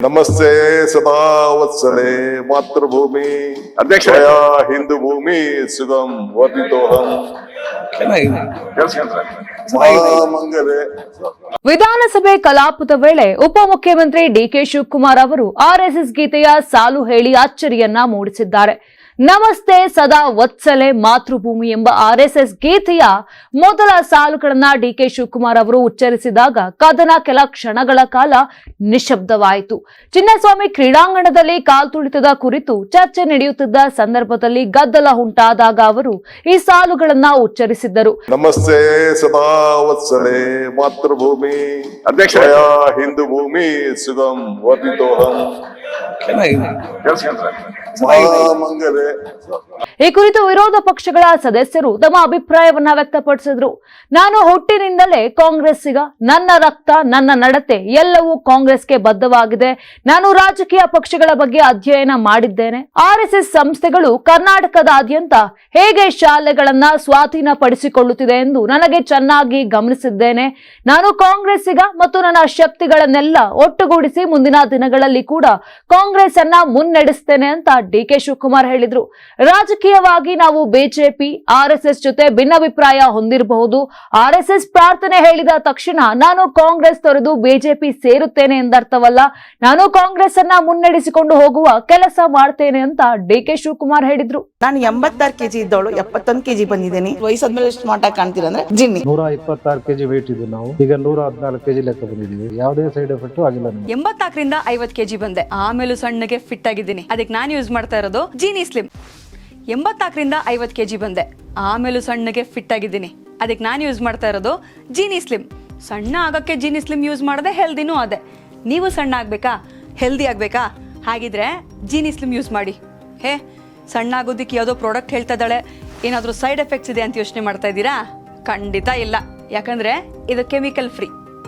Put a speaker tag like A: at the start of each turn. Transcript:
A: ನಮಸ್ತೆ ಸದಾ ವತ್ಸಲೆ ಮಾತೃಭೂಮಿ
B: ಅಧ್ಯಕ್ಷ.
A: ತ್ವಯಾ ಹಿಂದೂ ಭೂಮಿ ಸುಗಂ ವರ್ಧಿತೋಹಂ
C: ವಿಧಾನಸಭೆ ಕಲಾಪದ ವೇಳೆ ಉಪಮುಖ್ಯಮಂತ್ರಿ ಡಿಕೆ ಶಿವಕುಮಾರ್ ಅವರು ಆರ್ಎಸ್ಎಸ್ ಗೀತೆಯ ಸಾಲು ಹೇಳಿ ಅಚ್ಚರಿಯನ್ನ ಮೂಡಿಸಿದ್ದಾರೆ. ನಮಸ್ತೆ, ಸದಾ ವತ್ಸಲೆ ಮಾತೃಭೂಮಿ ಎಂಬ ಆರ್ಎಸ್ಎಸ್ ಗೀತೆಯ ಮೊದಲ ಸಾಲುಗಳನ್ನ ಡಿಕೆ ಶಿವಕುಮಾರ್ ಅವರು ಉಚ್ಚರಿಸಿದಾಗ ಕದನ ಕೆಲ ಕ್ಷಣಗಳ ಕಾಲ ನಿಶಬ್ದವಾಯಿತು. ಚಿನ್ನಸ್ವಾಮಿ ಕ್ರೀಡಾಂಗಣದಲ್ಲಿ ಕಾಲ್ತುಳಿತದ ಕುರಿತು ಚರ್ಚೆ ನಡೆಯುತ್ತಿದ್ದ ಸಂದರ್ಭದಲ್ಲಿ ಗದ್ದಲ ಉಂಟಾದಾಗ ಅವರು ಈ ಸಾಲುಗಳನ್ನ ಉಚ್ಚರಿಸಿದ್ದರು.
A: ನಮಸ್ತೆ ಸದಾ ವತ್ಸಲೆ ಮಾತೃಭೂಮಿ.
B: ಅಧ್ಯಕ್ಷ.
A: ಹಿಂದೂ ಭೂಮಿ ಸುಗಂ ವರ್ಧಿತೋಹಂ
C: ಈ ಕುರಿತು ವಿರೋಧ ಪಕ್ಷಗಳ ಸದಸ್ಯರು ತಮ್ಮ ಅಭಿಪ್ರಾಯವನ್ನ ವ್ಯಕ್ತಪಡಿಸಿದ್ರು. ನಾನು ಹುಟ್ಟಿನಿಂದಲೇ ಕಾಂಗ್ರೆಸ್ಸಿಗ ನನ್ನ ರಕ್ತ, ನನ್ನ ನಡತೆ ಎಲ್ಲವೂ ಕಾಂಗ್ರೆಸ್ಗೆ ಬದ್ಧವಾಗಿದೆ. ನಾನು ರಾಜಕೀಯ ಪಕ್ಷಗಳ ಬಗ್ಗೆ ಅಧ್ಯಯನ ಮಾಡಿದ್ದೇನೆ. ಆರ್ಎಸ್ಎಸ್ ಸಂಸ್ಥೆಗಳು ಕರ್ನಾಟಕದಾದ್ಯಂತ ಹೇಗೆ ಶಾಲೆಗಳನ್ನ ಸ್ವಾಧೀನಪಡಿಸಿಕೊಳ್ಳುತ್ತಿದೆ ಎಂದು ನನಗೆ ಚೆನ್ನಾಗಿ ಗಮನಿಸಿದ್ದೇನೆ. ನಾನು ಕಾಂಗ್ರೆಸ್ಸಿಗ ಮತ್ತು ನನ್ನ ಶಕ್ತಿಗಳನ್ನೆಲ್ಲ ಒಟ್ಟುಗೂಡಿಸಿ ಮುಂದಿನ ದಿನಗಳಲ್ಲಿ ಕೂಡ ಕಾಂಗ್ರೆಸ್ ಅನ್ನ ಮುನ್ನಡೆಸ್ತೇನೆ ಅಂತ ಡಿ ಕೆ ಶಿವಕುಮಾರ್ ಹೇಳಿದ್ರು. ರಾಜಕೀಯವಾಗಿ ನಾವು ಬಿಜೆಪಿ ಆರ್ಎಸ್ಎಸ್ ಜೊತೆ ಭಿನ್ನಾಭಿಪ್ರಾಯ ಹೊಂದಿರಬಹುದು. ಎಸ್ ಪ್ರಾರ್ಥನೆ ಹೇಳಿದ ತಕ್ಷಣ ನಾನು ಕಾಂಗ್ರೆಸ್ ತೊರೆದು ಬಿಜೆಪಿ ಸೇರುತ್ತೇನೆ ಎಂದರ್ಥವಲ್ಲ. ನಾನು ಕಾಂಗ್ರೆಸ್ ಅನ್ನ ಮುನ್ನಡೆಸಿಕೊಂಡು ಹೋಗುವ ಕೆಲಸ ಮಾಡ್ತೇನೆ ಅಂತ ಡಿ ಕೆ ಶಿವಕುಮಾರ್ ಹೇಳಿದ್ರು.
D: ನಾನು ಎಂಬತ್ತಾರು ಕೆಜಿ ಇದ್ದವಳು ಎಪ್ಪತ್ತೊಂದು ಕೆಜಿ ಬಂದಿದ್ದೀನಿ. ವಯಸ್ಸಾದ್ಮೇಲೆ ಸ್ಮಾರ್ಟ್ ಆಗಿ ಕಾಣ್ತೀರ ಅಂದ್ರೆ ಜಿನ್ನಿ.
E: ನೂರ ಇಪ್ಪತ್ತಾರು ಕೆಜಿ ವೇಟ್ ಇದ್ದು ನಾವು. ಈಗ ನೂರ ಹದಿನಾಲ್ಕು ಕೆಜಿ ಲೆಕ್ಕ ಬಂದಿದ್ದೀವಿ. ಯಾವುದೇ ಸೈಡ್ ಎಫೆಕ್ಟ್ ಆಗಿಲ್ಲ
F: ಎಂಬತ್ನಾಲ್ಕರಿಂದ ಐವತ್ ಕೆಜಿ ಬಂದೆ. ಆಮೇಲೂ ಸಣ್ಣಗೆ ಫಿಟ್ ಆಗಿದ್ದೀನಿ. ಅದಕ್ಕೆ ನಾನು ಯೂಸ್ ಮಾಡ್ತಾ ಇರೋದು ಜೀನಿ ಸ್ಲಿಮ್ ಎಂಬತ್ತನಾಕರಿಂದ ಐವತ್ತು ಕೆ ಜಿ ಬಂದೆ. ಆಮೇಲೂ ಸಣ್ಣಗೆ ಫಿಟ್ ಆಗಿದ್ದೀನಿ. ಅದಕ್ಕೆ ನಾನು ಯೂಸ್ ಮಾಡ್ತಾ ಇರೋದು ಜೀನಿ ಸ್ಲಿಮ್ ಸಣ್ಣ ಆಗೋಕ್ಕೆ ಜೀನಿ ಸ್ಲಿಮ್ ಯೂಸ್ ಮಾಡದೆ ಹೆಲ್ದಿನೂ ಅದೇ. ನೀವು ಸಣ್ಣ ಆಗಬೇಕಾ? ಹೆಲ್ದಿ ಆಗಬೇಕಾ? ಹಾಗಿದ್ರೆ ಜೀನಿ ಸ್ಲಿಮ್ ಯೂಸ್ ಮಾಡಿ. ಹೇ, ಸಣ್ಣ ಆಗೋದಕ್ಕೆ ಯಾವುದೋ ಪ್ರಾಡಕ್ಟ್ ಹೇಳ್ತಾ ಇದ್ದಾಳೆ. ಏನಾದರೂ ಸೈಡ್ ಎಫೆಕ್ಟ್ಸ್ ಇದೆ ಅಂತ ಯೋಚನೆ ಮಾಡ್ತಾ ಇದ್ದೀರಾ? ಖಂಡಿತ ಇಲ್ಲ. ಯಾಕಂದರೆ ಇದು ಕೆಮಿಕಲ್ ಫ್ರೀ